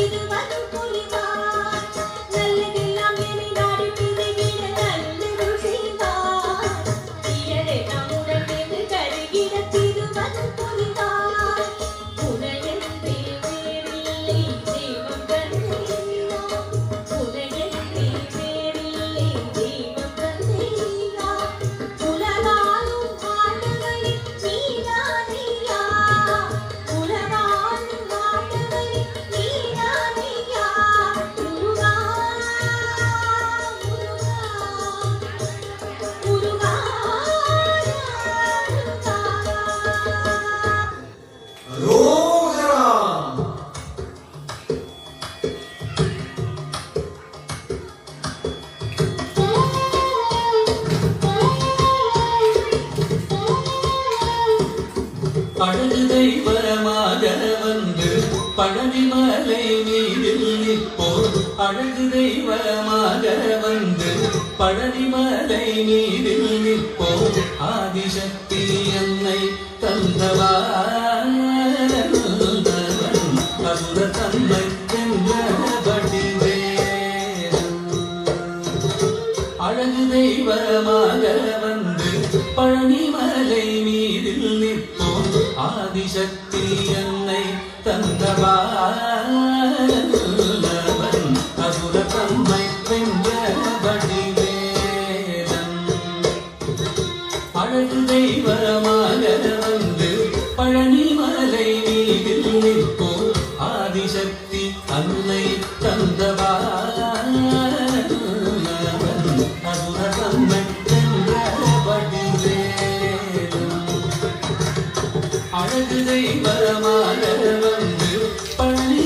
Hallelujah. அழகு தெய்வமாக வந்து பழனிமலை மீதில் நிற்போர் அழகு தெய்வமாக வந்து பழனிமலை மீதில் நிற்போர் ஆதிசக்தி என்னை தந்தவான் அசுர தன்மை வென்றபடி அழகு தெய்வமாக வந்து பழனி மலை நிற்போம் ஆதிசக்தி என்னை தந்தவான் அசுர தன்மை வென்றபடி வேதம் அழகு தெய்வமாக வந்து பழனி மலை மீதில் நிற்போம். ஆதிசக்தி அல்ல வேதம் அழகு வந்து பழனி